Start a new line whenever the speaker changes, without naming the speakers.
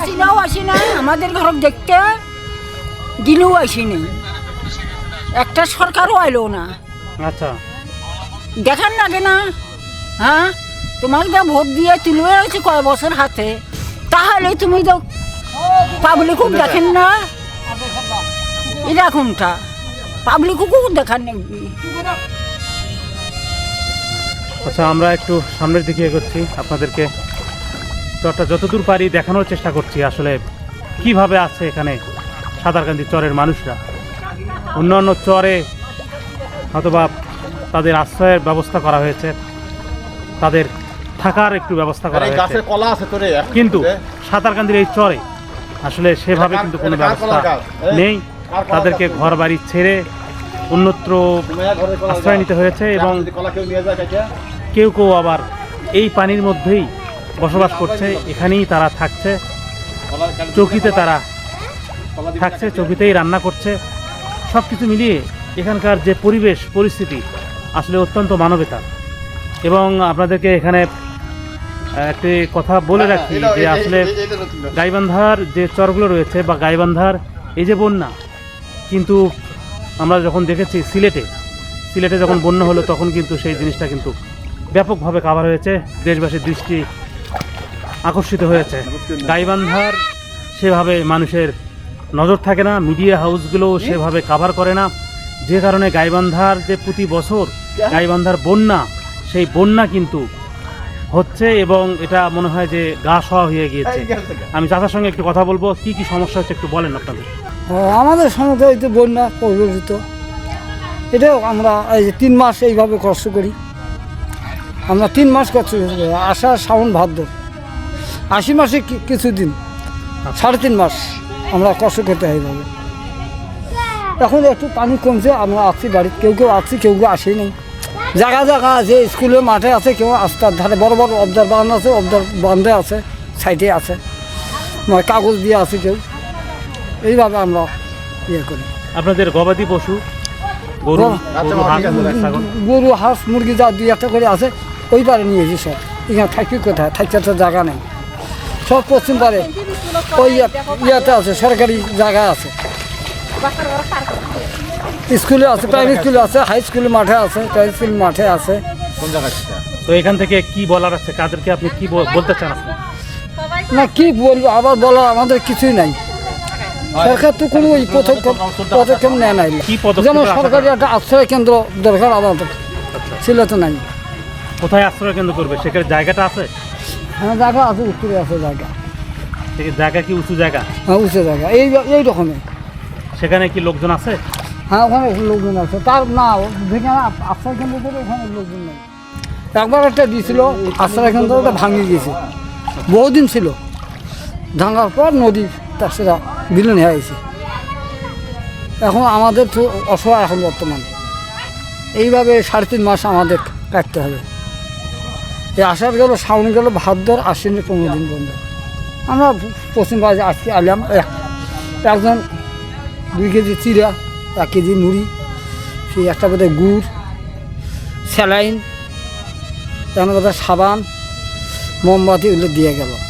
হাসিনাও আসি না আমাদের ঘর দেখতে দিলেও আসিনি একটা সরকারও এলো না।
আচ্ছা।
দেখান লাগে না হ্যাঁ? তোমাকে যা ভোট দিয়ে তুলবে রয়েছে কয় বছর হাতে তাহলে তুমি তো পাবলিকও দেখেন না। এরকমটা পাবলিকও দেখান নাকি
আচ্ছা আমরা একটু সামনের দিকে এগোচ্ছি। আপনাদেরকে চরটা যতদূর পারি দেখানোর চেষ্টা করছি আসলে কীভাবে আছে এখানে সাঁতারকান্দি চরের মানুষরা? অন্যান্য চরে অথবা তাদের আশ্রয়ের ব্যবস্থা করা হয়েছে তাদের থাকার একটু ব্যবস্থা করা হয়েছে।
গাছের কলা আছে
কিন্তু সাঁতারকান্দির এই চরে আসলে সেভাবে কিন্তু কোনো ব্যবস্থা?
এই,
নেই। তাদেরকে? ঘর বাড়ি ছেড়ে অন্যত্র আশ্রয় নিতে হয়েছে এবং
কেউ
কেউ আবার এই পানির মধ্যেই বসবাস করছে এখানেই তারা থাকছে। চৌকিতে তারা থাকছে চৌকিতেই রান্না করছে। সব কিছু মিলিয়ে এখানকার যে পরিবেশ পরিস্থিতি আসলে অত্যন্ত মানবেতর এবং আপনাদেরকে এখানে একটি কথা বলে রাখি যে আসলে গাইবান্ধার যে চরগুলো রয়েছে বা গাইবান্ধার এই যে বন্যা কিন্তু আমরা যখন দেখেছি সিলেটে সিলেটে যখন বন্যা হলো তখন কিন্তু সেই জিনিসটা কিন্তু ব্যাপকভাবে কাভার হয়েছে। দেশবাসীর দৃষ্টি আকর্ষিত হয়েছে। গাইবান্ধার সেভাবে মানুষের নজর থাকে না মিডিয়া হাউসগুলো সেভাবে কাভার করে না। যে কারণে গাইবান্ধার যে প্রতি বছর গাইবান্ধার বন্যা, সেই বন্যা কিন্তু হচ্ছে এবং এটা মনে হয় যে গা সওয়া হয়ে গিয়েছে। আমি চাচার সঙ্গে একটু কথা বলব, কি কি সমস্যা হচ্ছে একটু বলেন আপনাদের।
আমাদের সমুদ্র এই বন্যা প্রভাবিত এটাও আমরা এই যে তিন মাস এইভাবে কষ্ট করি। আমরা তিন মাস কষ্ট আষাঢ় শ্রাবণ ভাদ্র আশি মাসে কিছুদিন সাড়ে তিন মাস আমরা কষ্ট করতে হয় এইভাবে এখন একটু পানি কমছে আমরা আছি বাড়িতে কেউ কেউ আছি কেউ কেউ আসি নেই। জায়গা জায়গা আছে স্কুলে মাঠে আছে কেউ রাস্তার ধারে বড় বড় অবদার বান আছে অবদার বান্ধে আছে সাইডে আছে। নয় কাগজ দিয়ে আছে কেউ। এইভাবে আমরা ইয়ে করি।
আপনাদের গবাদি পশু গরু হাঁস
মুরগি যা দুই একটা করে আছে ওই পারে নিয়েছি সব এখানে থাকি কোথায়? থাকতে তো জায়গা নেই। সব পশ্চিম পারে। ওই ইয়া- ইয়াতে আছে সরকারি জায়গা আছে। স্কুলে আছে প্রাইমারি স্কুলে আছে হাই স্কুল মাঠে আছে প্রাইমারি স্কুল মাঠে আছে।
তো এখান থেকে কি বলার আছে? কাদেরকে আপনি কি বলতে চান আপনি?
না কি বলব? আবার বলার আমাদের কিছুই নাই। সরকার তো কোনো ওই পদক্ষেপ পদক্ষেপ নেয় নাই। যেমন সরকারি একটা আশ্রয় কেন্দ্র দরকার আমাদের। ছিল তো নাই।
কোথায় আশ্রয় কেন্দ্র করবে? সেখানে জায়গাটা আছে?
হ্যাঁ জায়গা আছে উত্তরে আছে জায়গা।
জায়গা কি উঁচু জায়গা?
হ্যাঁ উঁচু জায়গা। এই এই রকমের
সেখানে কি লোকজন আছে?
হ্যাঁ ওখানে লোকজন আছে। তার না যেখানে আশ্রয় কেন্দ্র থেকে ওখানে লোকজন নেই। একবার একটা দিয়েছিল আশ্রয় কেন্দ্রটা ভাঙিয়ে গিয়েছে বহুদিন ছিল। ভাঙার পর নদী তার সেটা বিলীন হয়ে গেছে। এখন আমাদের তো অসহায় এখন বর্তমান। এইভাবে সাড়ে তিন মাস আমাদের কাটতে হবে। এই আষাঢ় গেল শ্রাবণ গেল ভাদ্র আশ্বিন পনেরো দিন বন্ধ। আমরা পশ্চিম বাজারে আজকে আলাম এক- একজন দুই কেজি চিরা এক কেজি মুড়ি, সেই একটা বোধহয় গুড়, স্যালাইন এখন বোধহয় সাবান, মোমবাতি এগুলো দিয়ে গেল।